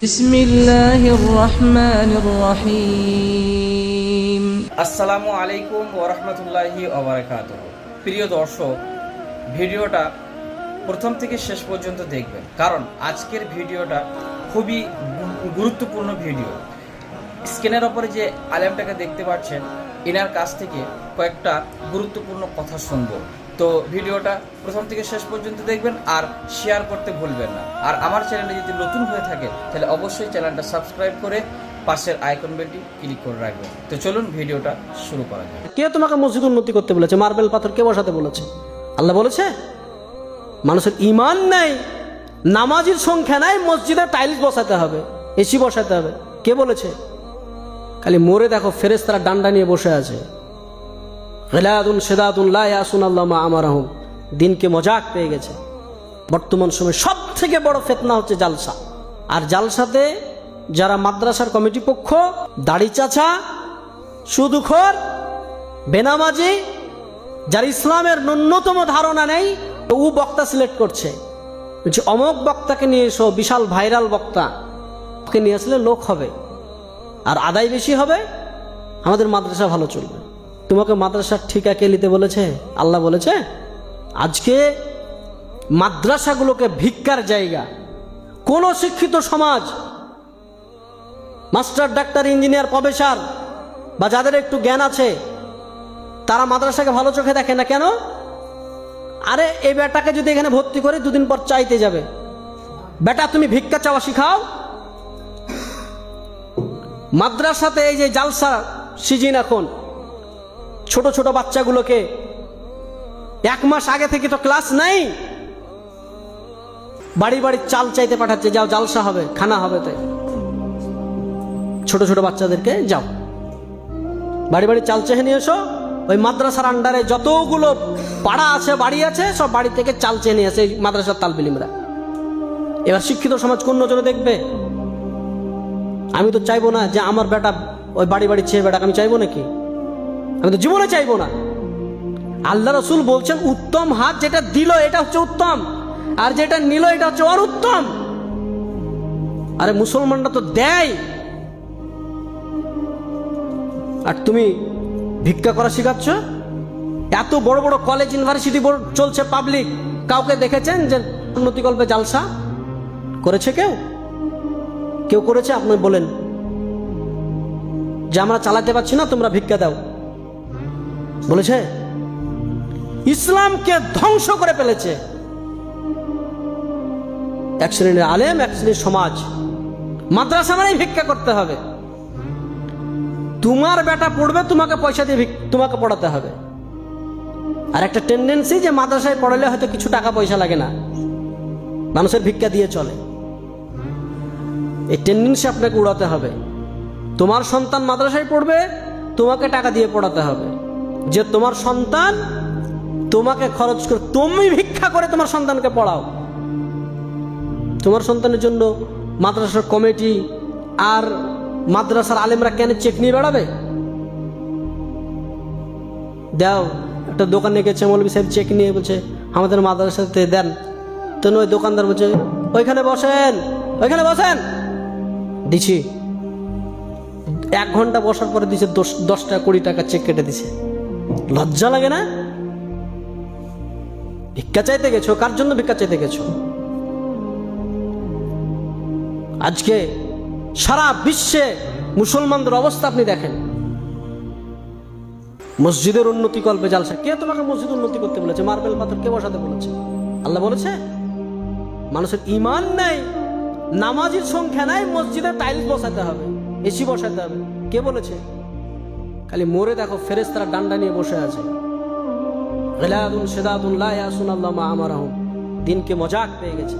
بسم الله الرحمن الرحيم আসসালামু আলাইকুম ওরহমতুল্লাহি ওবরাকাত প্রিয় দর্শক ভিডিওটা প্রথম থেকে শেষ পর্যন্ত দেখবেন কারণ আজকের ভিডিওটা খুবই গু- গুরুত্বপূর্ণ ভিডিও স্ক্রিনের ওপরে যে আলেমটাকে দেখতে পাচ্ছেন এনার কাছ থেকে কয়েকটা গুরুত্বপূর্ণ কথা শুনবো তো ভিডিওটা প্রথম থেকে শেষ পর্যন্ত দেখবেন আর শেয়ার করতে ভুলবেন না। আর আমার চ্যানেলে যদি নতুন হয়ে থাকে, তাহলে অবশ্যই চ্যানেলটা সাবস্ক্রাইব করে পাশের আইকন বেলটি ক্লিক করে রাখবেন। তো চলুন ভিডিওটা শুরু করা যাক। কে তোমাকে মসজিদ উন্নতি করতে বলেছে? মার্বেল পাথর কে বসাতে বলেছে? আল্লাহ বলেছে, মানুষের ইমান নাই, নামাজির সংখ্যা নাই, মসজিদে টাইলস বসাতে হবে এসি বসাতে হবে। কে বলেছে? খালি মোরে দেখো ফেরেস তারা ডান্ডা নিয়ে বসে আছে। গেলাদুন, সেদাদুন লায়াসুন আল্লাহ আমার দিনকে মজাক পেয়ে গেছে। বর্তমান সময়ে সব থেকে বড় ফেতনা হচ্ছে জালসা। আর জালসাতে যারা মাদ্রাসার কমিটি পক্ষ, দাড়ি চাচা, সুদুখর, বেনামাজি, যার ইসলামের ন্যূনতম ধারণা নেই ও বক্তা সিলেক্ট করছে। বলছে, অমক বক্তাকে নিয়ে এসো, বিশাল ভাইরাল বক্তা। ওকে নিয়ে আসলে লোক হবে। আর আদায় বেশি হবে। আমাদের মাদ্রাসা ভালো চলবে। তোমাকে মাদ্রাসার ঠিকা কে নিতে বলেছে? আল্লাহ বলেছে, আজকে মাদ্রাসাগুলোকে ভিক্ষার জায়গা। কোন শিক্ষিত সমাজ, মাস্টার, ডাক্তার, ইঞ্জিনিয়ার, প্রফেসর, বা যাদের একটু জ্ঞান আছে, তারা মাদ্রাসাকে ভালো চোখে দেখে না কেন? আরে, এই বেটাকে যদি এখানে ভর্তি করে দুদিন পর চাইতে যাবে। বেটা, তুমি ভিক্ষা চাওয়া শিখাও। মাদ্রাসাতে এই যে জালসা সিজিন এখন ছোট ছোট বাচ্চাগুলোকে এক মাস আগে থেকে তো ক্লাস নেই। বাড়ি বাড়ি চাল চাইতে পাঠাচ্ছে, যাও জালসা হবে, খানা হবে তাই। ছোট ছোট বাচ্চাদেরকে যাও। বাড়ি বাড়ি চাল চেহে নিয়ে এসো। ওই মাদ্রাসার আন্ডারে যতগুলো পাড়া আছে, বাড়ি আছে, সব বাড়ি থেকে চাল চেয়ে নিয়ে আসে মাদ্রাসার তালবিলিমরা। এবার শিক্ষিত সমাজ কোন নজরে দেখবে? আমি তো চাইব না যে আমার বেটা ওই বাড়ি বাড়ি চেয়ে বেটাকে আমি চাইব নাকি? আমি তো জীবনে চাইব না। আল্লাহ রসুল বলছেন, উত্তম হাত যেটা দিল, এটা হচ্ছে উত্তম। আর যেটা নিল, এটা হচ্ছে অর উত্তম আরে মুসলমানরা তো দেয়। আর তুমি ভিক্ষা করা শেখাচ্ছ? এত বড় বড় কলেজ ইউনিভার্সিটি চলছে পাবলিক কাউকে দেখেছেন যে উন্নতিকল্পে জালসা? করেছে কেউ? কেউ করেছে? আপনি বলেন। যে আমরা চালাতে পারছি না, তোমরা ভিক্ষা দাও। বলেছে, ইসলামকে ধ্বংস করে ফেলেছে। এক শ্রেণির আলেম, এক শ্রেণির সমাজ, মাদ্রাসা মানেই ভিক্ষা করতে হবে। তোমার বেটা পড়বে, তোমাকে পয়সা দিয়ে তোমাকে পড়াতে হবে। আর একটা টেন্ডেন্সি যে মাদ্রাসায় পড়ালে হয়তো কিছু টাকা পয়সা লাগে না। মানুষের ভিক্ষা দিয়ে চলে। এই টেন্ডেন্সি আপনাকে উড়াতে হবে। তোমার সন্তান মাদ্রাসায় পড়বে, তোমাকে টাকা দিয়ে পড়াতে হবে। যে তোমার সন্তান তোমাকে খরচ করে, তুমি ভিক্ষা করে তোমার সন্তানকে পড়াও। তোমার সন্তানের জন্য মাদ্রাসার কমিটি আর মাদ্রাসার আলেমরা কেন চেক নিয়ে বেড়াবে? দাও, একটা দোকানে গেছে মৌলবী সাহেব চেক নিয়ে বলছে, আমাদের মাদ্রাসাতে দেন। তো ওই দোকানদার বলছে, ওইখানে বসেন ওইখানে বসেন। দিছি। এক ঘণ্টা বসার পরে দিছে দশ, দশটা কুড়ি টাকা চেক কেটে দিছে। লজ্জা লাগে না? ভিক্ষা চাইতে গেছো? কার জন্য ভিক্ষা চাইতে গেছো? আজকে সারা বিশ্বে মুসলমানদের অবস্থা আপনি দেখেন। মসজিদের উন্নতি কল্পে জালসা। কে তোমাকে মসজিদ উন্নতি করতে বলেছে? মার্বেল পাথর কে বসাতে বলেছে? আল্লাহ বলেছে, মানুষের ইমান নেই, নামাজির সংখ্যা নাই, মসজিদে টাইলস বসাতে হবে, এসি বসাতে হবে। কে বলেছে? খালি মোরে দেখো ফেরেস তারা ডান্ডা নিয়ে বসে আছে। গেলাদুন সেদাদুন লায়াসুন আল্লাহ আমার দিনকে মজাক পেয়ে গেছে।